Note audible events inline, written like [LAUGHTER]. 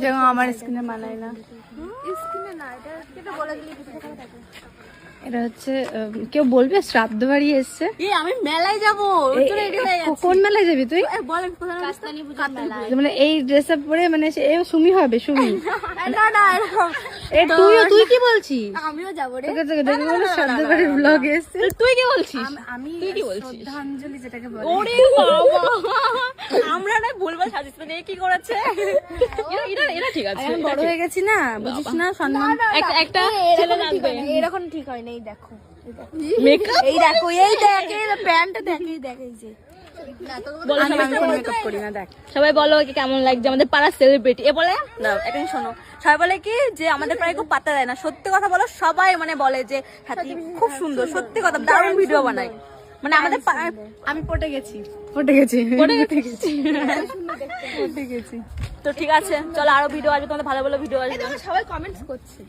যেমন আমার স্কিনে মানায় না। স্কিনে না এটা এটা বলে দিলে কিছু দেখা থাকে এটা হচ্ছে কেউ বলবে শ্রাদ্ধ বাড়ি এসছে? আমি মেলায় যাব। কোন মেলায় যাবি তুই? মানে এই ড্রেস আপ পরে মানে এ সুমি হবে সুমি। [LAUGHS] তুই তুই কি বলছিস? আমিও যাব রে। তোকে তোকে দেখে বলে শ্রাদ্ধ বাড়ির ব্লগ এসছে। তুই কি বলছিস? আমি তুই কি বলছিস? শ্রদ্ধাঞ্জলি যেটাকে বলে। ওরে বাবা! আমরা না ভুলভাল সাজিস মানে কি করেছে? এরা- এরা এরা ঠিক আছে। আমি বড় হয়ে গেছি না বুঝিস না সম্মান। একটা একটা ছেলে লাগবে এরকম ঠিক হয় না এই দেখো। মেকআপ এই দেখো এই দেখ এই প্যান্টটা দেখ এই দেখ এই যে। সবাই আমি কোনো মেকআপ করি না দেখ। সবাই বলো কেমন লাগছে আমাদের পাড়ার সেলিব্রিটি এ বলে? না এখন শোনো। সবাই বলে কি যে আমাদের প্রায় খুব পাতা দেয় না। সত্যি কথা বলো সবাই মানে বলে যে হাতি খুব সুন্দর সত্যি কথা। দারুণ ভিডিও বানায়। মানে আমাদের আমি পটে গেছি। পটে গেছি। পটে গেছি। পটে গেছি। তো ঠিক আছে চলো আরও ভিডিও আসবে তোমাদের ভালো ভালো ভিডিও আসবে। সবাই কমেন্টস করছে।